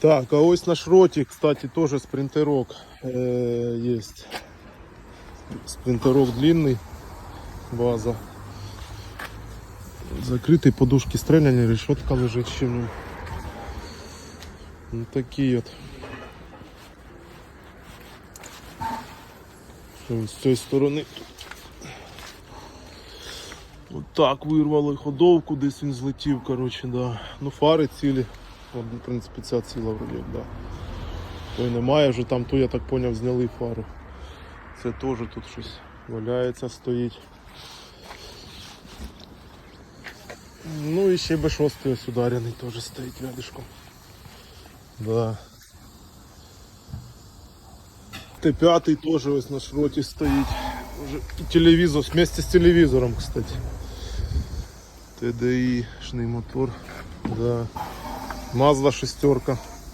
Так, а ось наш ротик, кстати, тоже спринтерок э, есть. Спринтерок длинный, база. Закрытый, подушки стреляні, решетка лежить ще в ньому. Ну такі от. Що З цієї сторони. От так вирвали ходовку, десь він злетів, коротше, да. Ну фари цілі. В принципі, ця ціла вроді, да. Той немає, вже там, то я так поняв, зняли фару. Це теж тут щось валяється, стоїть. Ну і ще Б6 ось ударений теж стоїть рядышком. Да. Т5 теж ось на шроті стоїть. Уже телевізор, вместе з телевізором, кстати. TDI, шний мотор. Да. Мазда шестерка.